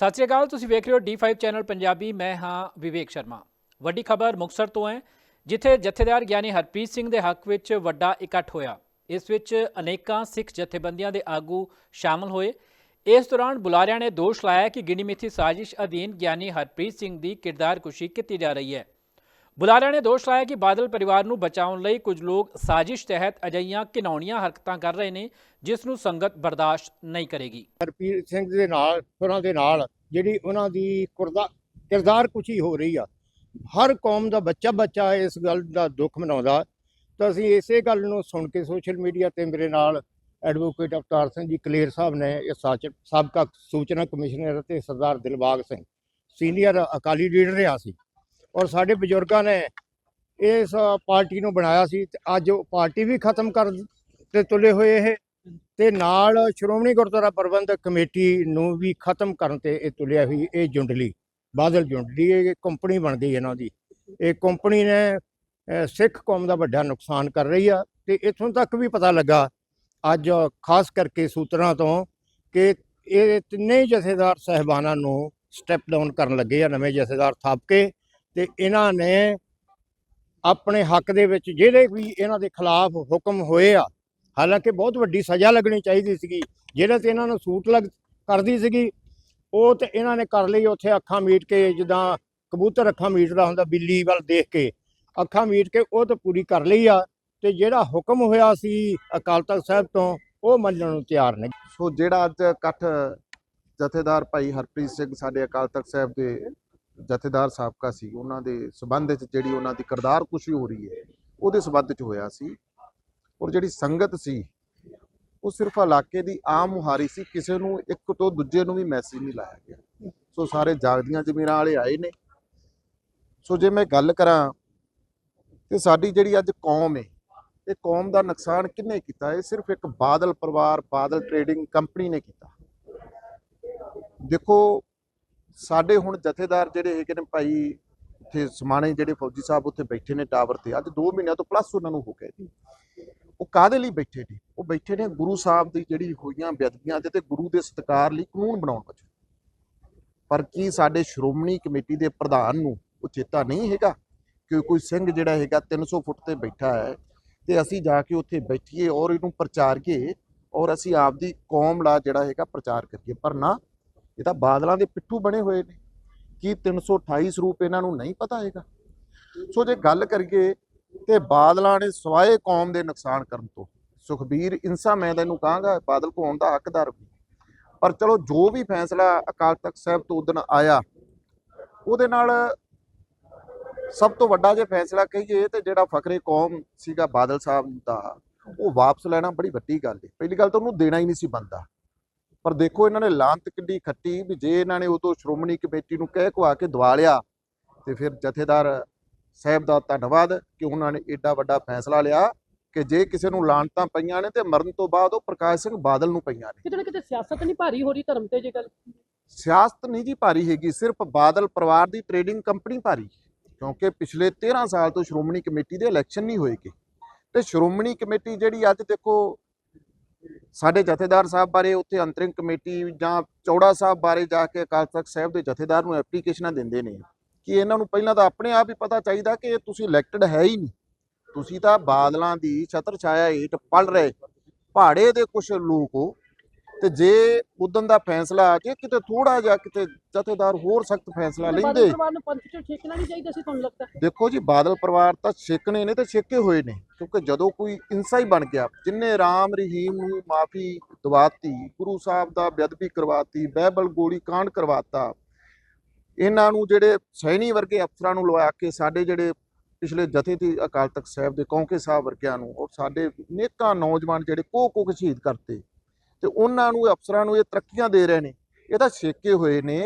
ਸਤਿ ਸ਼੍ਰੀ ਅਕਾਲ, ਤੁਸੀਂ ਵੇਖ ਰਹੇ ਹੋ D5 ਚੈਨਲ ਪੰਜਾਬੀ, ਮੈਂ ਹਾਂ ਵਿਵੇਕ ਸ਼ਰਮਾ। ਵੱਡੀ ਖਬਰ ਮੁਕਤਸਰ ਤੋਂ ਹੈ, ਜਿੱਥੇ ਜਥੇਦਾਰ ਗਿਆਨੀ ਹਰਪ੍ਰੀਤ ਸਿੰਘ ਦੇ ਹੱਕ ਵਿੱਚ ਵੱਡਾ ਇਕੱਠ ਹੋਇਆ। ਇਸ ਵਿੱਚ ਅਨੇਕਾਂ ਸਿੱਖ ਜਥੇਬੰਦੀਆਂ ਦੇ ਆਗੂ ਸ਼ਾਮਲ ਹੋਏ। ਇਸ ਦੌਰਾਨ ਬੁਲਾਰਿਆਂ ਨੇ ਦੋਸ਼ ਲਾਇਆ ਕਿ ਗਿਣੀ ਮਿੱਥੀ ਸਾਜ਼ਿਸ਼ ਅਧੀਨ ਗਿਆਨੀ ਹਰਪ੍ਰੀਤ ਸਿੰਘ ਦੀ ਕਿਰਦਾਰਕੁਸ਼ੀ ਕੀਤੀ ਜਾ ਰਹੀ ਹੈ। ਬੁਲਾਰਿਆਂ ਨੇ ਦੋਸ਼ ਲਾਇਆ ਕਿ ਬਾਦਲ ਪਰਿਵਾਰ ਨੂੰ ਬਚਾਉਣ ਲਈ ਕੁਝ ਲੋਕ ਸਾਜ਼ਿਸ਼ ਤਹਿਤ ਅਜਈਆਂ ਘਿਨੌਣੀਆਂ ਹਰਕਤਾਂ ਕਰ ਰਹੇ ਨੇ, ਜਿਸ ਨੂੰ ਸੰਗਤ ਬਰਦਾਸ਼ਤ ਨਹੀਂ ਕਰੇਗੀ। ਹਰਪ੍ਰੀਤ ਸਿੰਘ ਦੇ ਨਾਲ ਉਹਨਾਂ ਦੇ ਨਾਲ ਜਿਹੜੀ ਉਹਨਾਂ ਦੀ ਕੁਰਦਾ, ਕਿਰਦਾਰ ਕੁਚੀ ਹੋ ਰਹੀ ਆ। ਹਰ ਕੌਮ ਦਾ ਬੱਚਾ ਬੱਚਾ ਇਸ ਗੱਲ ਦਾ ਦੁੱਖ ਮਨਾਉਂਦਾ। ਤਾਂ ਅਸੀਂ ਇਸੇ ਗੱਲ ਨੂੰ ਸੁਣ ਕੇ ਸੋਸ਼ਲ ਮੀਡੀਆ ਤੇ ਮੇਰੇ ਨਾਲ ਐਡਵੋਕੇਟ ਅਵਤਾਰ ਸਿੰਘ ਜੀ ਕਲੇਰ ਸਾਹਿਬ ਨੇ ਇਹ ਸਾਚ, ਸਾਬਕਾ ਸੂਚਨਾ ਕਮਿਸ਼ਨਰ ਅਤੇ ਸਰਦਾਰ ਦਿਲਬਾਗ ਸਿੰਘ, ਸੀਨੀਅਰ ਅਕਾਲੀ ਲੀਡਰ ਰਿਹਾ ਸੀ। ਔਰ ਸਾਡੇ ਬਜ਼ੁਰਗਾਂ ਨੇ ਇਸ ਪਾਰਟੀ ਨੂੰ ਬਣਾਇਆ ਸੀ ਤੇ ਅੱਜ ਉਹ ਪਾਰਟੀ ਵੀ ਖਤਮ ਕਰ ਤੇ ਤੁਲੇ ਹੋਏ ਇਹ ਤੇ ਨਾਲ ਸ਼੍ਰੋਮਣੀ ਗੁਰਦੁਆਰਾ ਪ੍ਰਬੰਧਕ ਕਮੇਟੀ ਨੂੰ ਵੀ ਖਤਮ ਕਰਨ ਤੇ ਇਹ ਤੁਲਿਆ ਹੋਈ ਇਹ ਜੁੰਡਲੀ, ਬਾਦਲ ਜੁੰਡਲੀ, ਇਹ ਕੰਪਨੀ ਬਣ ਗਈ ਇਹਨਾਂ ਦੀ। ਇਹ ਕੰਪਨੀ ਨੇ ਸਿੱਖ ਕੌਮ ਦਾ ਵੱਡਾ ਨੁਕਸਾਨ ਕਰ ਰਹੀ ਆ ਤੇ ਇਥੋਂ ਤੱਕ ਵੀ ਪਤਾ ਲੱਗਾ, ਅੱਜ ਖਾਸ ਕਰਕੇ ਸੂਤਰਾਂ ਤੋਂ, ਕਿ ਇਹ ਤਿੰਨੇ ਜਥੇਦਾਰ ਸਹਿਬਾਨਾਂ ਨੂੰ ਸਟੈਪ ਡਾਊਨ ਕਰਨ ਲੱਗੇ ਆ, ਨਵੇਂ ਜਥੇਦਾਰ ਥਾਪ ਕੇ ਤੇ ਇਹਨਾਂ ਨੇ ਆਪਣੇ ਹੱਕ ਦੇ ਵਿੱਚ ਜਿਹੜੇ ਵੀ ਇਹਨਾਂ ਦੇ ਖਿਲਾਫ ਹੁਕਮ ਹੋਏ ਆ ਹਾਲਾਂਕਿ ਬਹੁਤ ਵੱਡੀ ਸਜ਼ਾ ਲੱਗਣੀ ਚਾਹੀਦੀ ਸੀਗੀ। ਜਿਹੜਾ ਤੇ ਇਹਨਾਂ ਨੂੰ ਸੂਟ ਲੱਗ ਕਰਦੀ ਸੀਗੀ, ਉਹ ਤੇ ਇਹਨਾਂ ਨੇ ਕਰ ਲਈ ਉੱਥੇ ਅੱਖਾਂ ਮੀਟ ਕੇ, ਜਿੱਦਾਂ ਕਬੂਤਰ ਅੱਖਾਂ ਮੀਟਦਾ ਹੁੰਦਾ ਬਿੱਲੀ ਵੱਲ ਦੇਖ ਕੇ। ਅੱਖਾਂ ਮੀਟ ਕੇ ਉਹ ਤਾਂ ਪੂਰੀ ਕਰ ਲਈ ਆ ਤੇ ਜਿਹੜਾ ਹੁਕਮ ਹੋਇਆ ਸੀ ਅਕਾਲ ਤਖਤ ਸਾਹਿਬ ਤੋਂ, ਉਹ ਮੰਨਣ ਨੂੰ ਤਿਆਰ ਨਹੀਂ। ਸੋ ਜਿਹੜਾ ਅੱਜ ਇਕੱਠ ਜਥੇਦਾਰ ਭਾਈ ਹਰਪ੍ਰੀਤ ਸਿੰਘ ਸਾਡੇ ਅਕਾਲ ਤਖਤ ਸਾਹਿਬ ਦੇ ਜਥੇਦਾਰ ਸਾਬਕਾ ਸੀ, ਉਹਨਾਂ ਦੇ ਸਬੰਧ ਵਿੱਚ ਜਿਹੜੀ ਉਹਨਾਂ ਦੀ ਕਿਰਦਾਰ ਕੁਸ਼ੀ ਹੋ ਰਹੀ ਹੈ, ਉਹਦੇ ਸਬੰਧ ਵਿੱਚ ਹੋਇਆ ਸੀ। ਔਰ ਜਿਹੜੀ ਸੰਗਤ ਸੀ, ਉਹ ਸਿਰਫ ਇਲਾਕੇ ਦੀ ਆਮ ਮੁਹਾਰੀ ਸੀ, ਕਿਸੇ ਨੂੰ ਇੱਕ ਤੋਂ ਦੂਜੇ ਨੂੰ ਵੀ ਮੈਸੇਜ ਨਹੀਂ ਲਾਇਆ ਗਿਆ। ਸੋ ਸਾਰੇ ਜਾਗਦੀਆਂ ਜ਼ਮੀਰਾਂ ਵਾਲੇ ਆਏ ਨੇ। ਸੋ ਜੇ ਮੈਂ ਗੱਲ ਕਰਾਂ ਤੇ ਸਾਡੀ ਜਿਹੜੀ ਅੱਜ ਕੌਮ ਹੈ ਇਹ ਕੌਮ ਦਾ ਨੁਕਸਾਨ ਕਿੰਨੇ ਕੀਤਾ? ਇਹ ਸਿਰਫ ਇੱਕ ਬਾਦਲ ਪਰਿਵਾਰ, ਬਾਦਲ ਟ੍ਰੇਡਿੰਗ ਕੰਪਨੀ ਨੇ ਕੀਤਾ। ਦੇਖੋ, ਸਾਡੇ ਹੁਣ ਜਥੇਦਾਰ ਜਿਹੜੇ ਹੈਗੇ ਨੇ ਭਾਈ ਇੱਥੇ ਸਮਾਣੇ ਜਿਹੜੇ ਫੌਜੀ ਸਾਹਿਬ ਉੱਥੇ ਬੈਠੇ ਨੇ ਟਾਵਰ ਤੇ, ਅੱਜ 2 ਮਹੀਨਿਆਂ ਤੋਂ ਪਲੱਸ ਉਹਨਾਂ ਨੂੰ ਹੋ ਗਏ। ਕਾਦੇ ਲਈ ਬੈਠੇ ਨੇ? ਉਹ ਬੈਠੇ ਨੇ ਗੁਰੂ ਸਾਹਿਬ ਦੀ ਜਿਹੜੀ ਹੋਈਆਂ ਬੇਅਦਬੀਆਂ ਤੇ ਤੇ ਗੁਰੂ ਦੇ ਸਤਿਕਾਰ ਲਈ ਕਾਨੂੰਨ ਬਣਾਉਣ ਵਜੋਂ। ਪਰ ਕੀ ਸਾਡੇ ਸ਼੍ਰੋਮਣੀ ਕਮੇਟੀ ਦੇ ਪ੍ਰਧਾਨ ਨੂੰ ਉਹ ਚੇਤਾ ਨਹੀਂ ਹੈਗਾ ਕਿ ਕੋਈ ਸਿੰਘ ਜਿਹੜਾ ਹੈਗਾ 300 ਫੁੱਟ ਤੇ ਬੈਠਾ ਹੈ ਤੇ ਅਸੀਂ ਜਾ ਕੇ ਉੱਥੇ ਬੈਠੀਏ ਔਰ ਇਹਨੂੰ ਪ੍ਰਚਾਰੀਏ ਔਰ ਅਸੀਂ ਆਪਦੀ ਕੌਮ ਦਾ ਜਿਹੜਾ ਹੈਗਾ ਪ੍ਰਚਾਰ ਕਰੀਏ। ਪਰ ਨਾ, ਇਹ ਤਾਂ ਬਾਦਲਾਂ ਦੇ ਪਿੱਠੂ ਬਣੇ ਹੋਏ ਨੇ। ਕੀ 328 ਸਰੂਪ ਇਹਨਾਂ ਨੂੰ ਨਹੀਂ ਪਤਾ ਹੈਗਾ? ਸੋ ਜੇ ਗੱਲ ਕਰੀਏ ਤੇ ਬਾਦਲਾਂ ਨੇ ਸਵਾਏ ਕੌਮ ਦੇ ਨੁਕਸਾਨ ਕਰਨ ਤੋਂ। ਸੁਖਬੀਰ ਇਨਸਾ, ਮੈਂ ਤੈਨੂੰ ਕਹਾਂਗਾ, ਬਾਦਲ ਕੌਮ ਦਾ ਹੱਕਦਾਰ ਵੀ ਪਰ ਚਲੋ, ਜੋ ਵੀ ਫੈਸਲਾ ਅਕਾਲ ਤਖਤ ਸਾਹਿਬ ਤੋਂ ਉਦਣ ਆਇਆ, ਉਹਦੇ ਨਾਲ ਸਭ ਤੋਂ ਵੱਡਾ ਜੇ ਫੈਸਲਾ ਕਹੀਏ ਤੇ ਜਿਹੜਾ ਫਕਰੇ ਕੌਮ ਸੀਗਾ ਬਾਦਲ ਸਾਹਿਬ ਦਾ, ਉਹ ਵਾਪਸ ਲੈਣਾ ਬੜੀ ਵੱਡੀ ਗੱਲ ਹੈ ਪਹਿਲੀ ਗੱਲ ਤਾਂ ਉਹਨੂੰ ਦੇਣਾ ਹੀ ਨਹੀਂ ਸੀ ਬੰਦਾ। ਪਰ ਦੇਖੋ, ਇਹਨਾਂ ਨੇ ਲਾਂਤ ਕਿੱਡੀ ਖੱਟੀ ਵੀ ਜੇ ਇਹਨਾਂ ਨੇ ਉਦੋਂ ਸ਼੍ਰੋਮਣੀ ਕਮੇਟੀ ਨੂੰ ਕਹਿ ਕੁਆ ਕੇ ਦਵਾ ਲਿਆ, ਤੇ ਫਿਰ ਜਥੇਦਾਰ ਸਾਹਿਬ ਦਾ ਧੰਨਵਾਦ ਕਿ ਉਹਨਾਂ ਨੇ ਏਡਾ ਵੱਡਾ ਫੈਸਲਾ ਲਿਆ ਕਿ ਜੇ ਕਿਸੇ ਨੂੰ ਲਾਂਤਾਂ ਪਈਆਂ ਨੇ ਤੇ ਮਰਨ ਤੋਂ ਬਾਅਦ ਉਹ ਪ੍ਰਕਾਸ਼ ਸਿੰਘ ਬਾਦਲ ਨੂੰ ਪਈਆਂ ਨੇ। ਕਿਤੇ ਨਾ ਕਿਤੇ ਸਿਆਸਤ ਨਹੀਂ ਭਾਰੀ ਹੋ ਰਹੀ ਧਰਮ ਤੇ ਜੇ ਗੱਲ ਸਿਆਸਤ ਨਹੀਂ ਜੀ ਭਾਰੀ ਹੈਗੀ ਸਿਰਫ ਬਾਦਲ ਪਰਿਵਾਰ ਦੀ ਟਰੇਡਿੰਗ ਕੰਪਨੀ ਭਾਰੀ ਕਿਉਂਕਿ ਪਿਛਲੇ 13 ਸਾਲ ਤੋਂ ਸ਼੍ਰੋਮਣੀ ਕਮੇਟੀ ਦੇ ਇਲੈਕਸ਼ਨ ਨਹੀਂ ਹੋਏਗੇ ਤੇ ਸ਼੍ਰੋਮਣੀ ਕਮੇਟੀ ਜਿਹੜੀ ਅੱਜ ਦੇਖੋ ਸਾਡੇ ਜਥੇਦਾਰ ਸਾਹਿਬ ਬਾਰੇ ਉੱਥੇ ਅੰਤਰਿਮ ਕਮੇਟੀ ਜਾਂ ਚੌੜਾ ਸਾਹਿਬ ਬਾਰੇ ਜਾ ਕੇ ਅਕਾਲ ਤਖਤ ਸਾਹਿਬ ਦੇ ਜਥੇਦਾਰ ਨੂੰ ਐਪਲੀਕੇਸ਼ਨਾਂ ਦਿੰਦੇ ਨੇ। ਕਿ ਇਹਨਾਂ ਨੂੰ ਪਹਿਲਾਂ ਤਾਂ ਆਪਣੇ ਆਪ ਹੀ ਪਤਾ ਚਾਹੀਦਾ ਕਿ ਇਹ ਤੁਸੀਂ ਇਲੈਕਟਡ ਹੈ ਹੀ ਨਹੀਂ। ਤੁਸੀਂ ਤਾਂ ਬਾਦਲਾਂ ਦੀ ਛਤਰ ਛਾਇਆ ਹੇਠ ਪਲ ਰਹੇ। ਪਹਾੜੇ ਦੇ ਕੁਝ ਲੋਕ ਹੋ ਤੇ ਜੇ ਉਦਨ ਦਾ ਫੈਸਲਾ ਜੇ ਕਿਤੇ ਥੋੜਾ ਜਿਹਾ ਕਿਤੇ ਜਥੇਦਾਰ ਹੋਰ ਸਖਤ ਫੈਸਲਾ ਲੈਂਦੇ। ਦੇਖੋ ਜੀ ਬਾਦਲ ਪਰਿਵਾਰ ਤਾਂ ਛੇਕਣੇ ਨੇ ਤੇ ਛੇਕੇ ਹੋਏ ਨੇ ਕਿਉਂਕਿ ਜਦੋਂ ਕੋਈ ਇਨਸਾ ਹੀ ਬਣ ਗਿਆ ਜਿੰਨੇ ਰਾਮ ਰਹੀਮ ਨੂੰ ਮਾਫੀ ਦਵਾਤੀ ਗੁਰੂ ਸਾਹਿਬ ਦਾ ਬੇਅਦਬੀ ਕਰਵਾਤੀ ਬਾਈਬਲ ਗੋਲੀ ਕਾਂਡ ਕਰਵਾਤਾ ਇਹਨਾਂ ਨੂੰ ਜਿਹੜੇ ਸੈਣੀ ਵਰਗੇ ਅਫਸਰਾਂ ਨੂੰ ਲਵਾ ਕੇ ਸਾਡੇ ਜਿਹੜੇ ਪਿਛਲੇ ਜਥੇ ਤੇ ਅਕਾਲ ਤਖਤ ਸਾਹਿਬ ਦੇ ਕੌਂਕੇ ਸਾਹਿਬ ਵਰਗਿਆਂ ਨੂੰ ਔਰ ਸਾਡੇ ਨੇਕਾਂ ਨੌਜਵਾਨ ਜਿਹੜੇ ਕੋ ਕੋ ਸ਼ਹੀਦ ਕਰਤੇ ਤੇ ਉਹਨਾਂ ਨੂੰ ਅਫਸਰਾਂ ਨੂੰ ਇਹ ਤਰੱਕੀਆਂ ਦੇ ਰਹੇ ਨੇ ਇਹ ਤਾਂ ਛੇਕੇ ਹੋਏ ਨੇ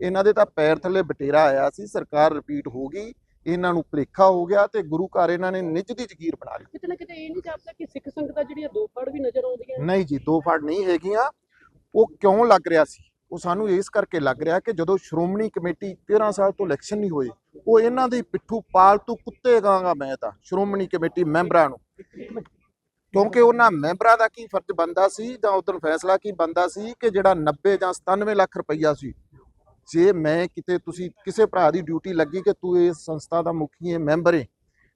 ਇਹਨਾਂ ਦੇ ਤਾਂ ਪੈਰ ਥੱਲੇ ਬਟੇਰਾ ਆਇਆ ਸੀ ਸਰਕਾਰ ਰਿਪੀਟ ਹੋ ਗਈ ਇਹਨਾਂ ਨੂੰ ਭੁਲੇਖਾ ਹੋ ਗਿਆ ਤੇ ਗੁਰੂ ਘਰ ਇਹਨਾਂ ਨੇ ਨਿੱਜ ਦੀ ਜ਼ਗੀਰ ਬਣਾ ਲਈ। ਕਿਤੇ ਨਾ ਕਿਤੇ ਇਹ ਨਹੀਂ ਜਾਪਦਾ ਕਿ ਸਿੱਖ ਸੰਗਤਾਂ ਜਿਹੜੀਆਂ ਦੋ ਫੜ ਵੀ ਨਜ਼ਰ ਆਉਂਦੀਆਂ ਨਹੀਂ ਜੀ ਦੋ ਫੜ ਨਹੀਂ ਹੈਗੀਆਂ ਉਹ ਕਿਉਂ ਲੱਗ ਰਿਹਾ ਸੀ? ਉਹ ਸਾਨੂੰ ਇਸ ਕਰਕੇ ਲੱਗ ਰਿਹਾ ਕਿ ਜਦੋਂ ਸ਼੍ਰੋਮਣੀ ਕਮੇਟੀ 13 ਸਾਲ ਤੋਂ ਇਲੈਕਸ਼ਨ ਨਹੀਂ ਹੋਏ ਉਹ ਇਹਨਾਂ ਦੀ ਪਿੱਠੂ ਪਾਲਤੂ ਕੁੱਤੇ ਗਾਂਗਾ ਮੈਂ ਤਾਂ, ਸ਼੍ਰੋਮਣੀ ਕਮੇਟੀ ਮੈਂਬਰਾਂ ਨੂੰ। ਕਿਉਂਕਿ ਉਹਨਾਂ ਮੈਂਬਰਾਂ ਦਾ ਕੀ ਫਰਜ਼ ਬੰਦਾ ਸੀ ਜਾਂ ਉਦੋਂ ਫੈਸਲਾ ਕੀ ਬੰਦਾ ਸੀ ਕਿ ਜਿਹੜਾ 90 ਜਾਂ 97 ਲੱਖ ਰੁਪਈਆ ਸੀ, ਜੇ ਮੈਂ ਕਿਤੇ ਤੁਸੀਂ ਕਿਸੇ ਭਰਾ ਦੀ ਡਿਊਟੀ ਲੱਗੀ ਕਿ ਤੂੰ ਇਸ ਸੰਸਥਾ ਦਾ ਮੁਖੀ ਹੈ, ਮੈਂਬਰ ਹੈ,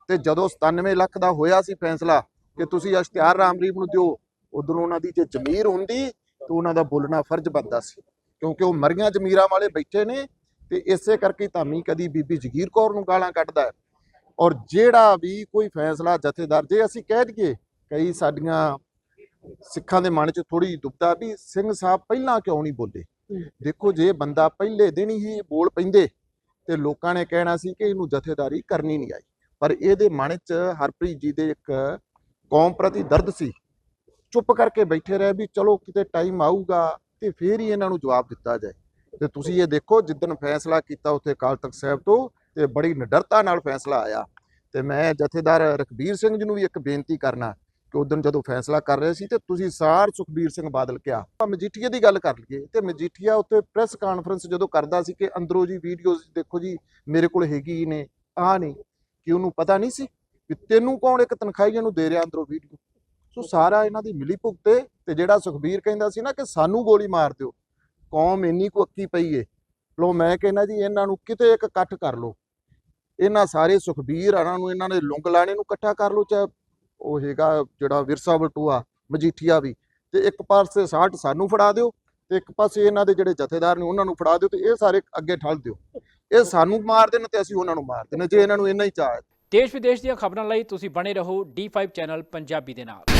ਤੇ ਜਦੋਂ 97 ਲੱਖ ਦਾ ਹੋਇਆ ਸੀ ਫੈਸਲਾ ਕਿ ਤੁਸੀਂ ਅਸ਼ਤਿਆਰ ਰਾਮਰੀਬ ਨੂੰ ਦਿਓ, ਉਧਰੋਂ ਉਹਨਾਂ ਦੀ ਜੇ ਜ਼ਮੀਰ ਹੁੰਦੀ, ਤਾਂ ਉਹਨਾਂ ਦਾ ਬੋਲਣਾ ਫਰਜ਼ ਬਣਦਾ ਸੀ। ਕਿਉਂਕਿ ਉਹ ਮਰੀਆਂ ਜ਼ਮੀਰਾਂ ਵਾਲੇ ਬੈਠੇ ਨੇ ਤੇ ਇਸੇ ਕਰਕੇ ਧਾਮੀ ਕਦੀ ਬੀਬੀ ਜਗੀਰ ਕੌਰ ਨੂੰ ਗਾਲਾਂ ਕੱਢਦਾ ਹੈ। ਔਰ ਜਿਹੜਾ ਵੀ ਕੋਈ ਫੈਸਲਾ ਜਥੇਦਾਰ ਜੇ ਅਸੀਂ ਕਹਿ ਦਈਏ ਕਈ ਸਾਡੀਆਂ ਸਿੱਖਾਂ ਦੇ ਮਨ 'ਚ ਥੋੜੀ ਦੁਬਦਾ ਵੀ ਸਿੰਘ ਸਾਹਿਬ ਪਹਿਲਾਂ ਕਿਉਂ ਨਹੀਂ ਬੋਲੇ? ਦੇਖੋ ਜੇ ਬੰਦਾ ਪਹਿਲੇ ਦਿਨ ਹੀ ਬੋਲ ਪੈਂਦੇ ਤੇ ਲੋਕਾਂ ਨੇ ਕਹਿਣਾ ਸੀ ਕਿ ਇਹਨੂੰ ਜਥੇਦਾਰੀ ਕਰਨੀ ਨਹੀਂ ਆਈ। ਪਰ ਇਹਦੇ ਮਨ 'ਚ ਹਰਪ੍ਰੀਤ ਜੀ ਦੇ ਇੱਕ ਕੌਮ ਪ੍ਰਤੀ ਦਰਦ ਸੀ। ਚੁੱਪ ਕਰਕੇ ਬੈਠੇ ਰਹੇ ਵੀ ਚਲੋ ਕਿਤੇ ਟਾਈਮ ਆਊਗਾ ਤੇ ਫਿਰ ਹੀ ਇਹਨਾਂ ਨੂੰ ਜਵਾਬ ਦਿੱਤਾ ਜਾਏ। ਤੇ ਤੁਸੀਂ ਇਹ ਦੇਖੋ, ਜਿੱਦਣ ਫੈਸਲਾ ਕੀਤਾ ਉੱਥੇ ਅਕਾਲ ਤਖਤ ਸਾਹਿਬ ਤੋਂ, ਤੇ ਬੜੀ ਨਿਡਰਤਾ ਨਾਲ ਫੈਸਲਾ ਆਇਆ। ਤੇ ਮੈਂ ਜਥੇਦਾਰ ਰਖਬੀਰ ਸਿੰਘ ਜੀ ਨੂੰ ਵੀ ਇੱਕ ਬੇਨਤੀ ਕਰਨਾ, ਕਿ ਉਦੋਂ ਜਦੋਂ ਫੈਸਲਾ ਕਰ ਰਹੇ ਸੀ, ਤੇ ਤੁਸੀਂ ਸਾਰ ਸੁਖਬੀਰ ਸਿੰਘ ਬਾਦਲ ਕਿਹਾ। ਆਪਾਂ ਮਜੀਠੀਆ ਦੀ ਗੱਲ ਕਰ ਲਈਏ, ਤੇ ਮਜੀਠੀਆ ਉੱਤੇ ਪ੍ਰੈਸ ਕਾਨਫਰੰਸ ਜਦੋਂ ਕਰਦਾ ਸੀ ਕਿ ਅੰਦਰੋਂ ਜੀ ਵੀਡੀਓਜ਼ ਦੇਖੋ ਜੀ, ਮੇਰੇ ਕੋਲ ਹੈਗੀ ਨੇ ਆ ਨਹੀਂ ਕਿ ਉਹਨੂੰ ਪਤਾ ਨਹੀਂ ਸੀ ਕਿ ਤੈਨੂੰ ਕੌਣ ਇੱਕ ਤਨਖਾਹੀਆਂ ਨੂੰ ਦੇ ਰਿਹਾ ਅੰਦਰੋਂ ਵੀਡੀਓ ਸੋ ਸਾਰਾ ਇਹਨਾਂ ਦੀ ਮਿਲੀ ਭੁਗਤੇ ਤੇ ਜਿਹੜਾ ਸੁਖਬੀਰ ਕਹਿੰਦਾ ਸੀ ਨਾ ਕਿ ਸਾਨੂੰ ਗੋਲੀ ਮਾਰ ਦਿਓ, ਕੌਮ ਇੰਨੀ ਕੁ ਅੱਕੀ ਪਈ ਏ। ਲੋ ਮੈਂ ਕਹਿੰਦਾ ਜੀ, ਇਹਨਾਂ ਨੂੰ ਕਿਤੇ ਇੱਕ ਇਕੱਠ ਕਰ ਲਓ। ਇਹਨਾਂ ਸਾਰੇ ਸੁਖਬੀਰ ਹਰਾਂ ਨੂੰ, ਇਹਨਾਂ ਨੇ ਲੁੰਗ ਲਾਣੇ ਨੂੰ ਇਕੱਠਾ ਕਰ ਲਓ, ਚਾਹੇ ਉਹ ਹੈਗਾ ਜਿਹੜਾ ਵਿਰਸਾ ਬਟੂਆ ਮਜੀਠੀਆ ਵੀ। ਤੇ ਇੱਕ ਪਾਸੇ ਸਾਠ ਸਾਨੂੰ ਫੜਾ ਦਿਓ ਤੇ ਇੱਕ ਪਾਸੇ ਇਹਨਾਂ ਦੇ ਜਿਹੜੇ ਜਥੇਦਾਰ ਨੇ ਉਹਨਾਂ ਨੂੰ ਫੜਾ ਦਿਓ ਤੇ ਇਹ ਸਾਰੇ ਅੱਗੇ ਠੱਲ ਦਿਓ। ਇਹ ਸਾਨੂੰ ਮਾਰ ਦੇਣ ਤੇ ਅਸੀਂ ਉਹਨਾਂ ਨੂੰ ਮਾਰ ਦੇਣਾ, ਜੇ ਇਹਨਾਂ ਨੂੰ ਇੰਨਾ ਹੀ ਚਾਹ ਦੇਸ਼ ਵਿਦੇਸ਼ ਦੀਆਂ ਖਬਰਾਂ ਲਈ ਤੁਸੀਂ ਬਣੇ ਰਹੋ D5 ਚੈਨਲ ਪੰਜਾਬੀ ਦੇ ਨਾਲ।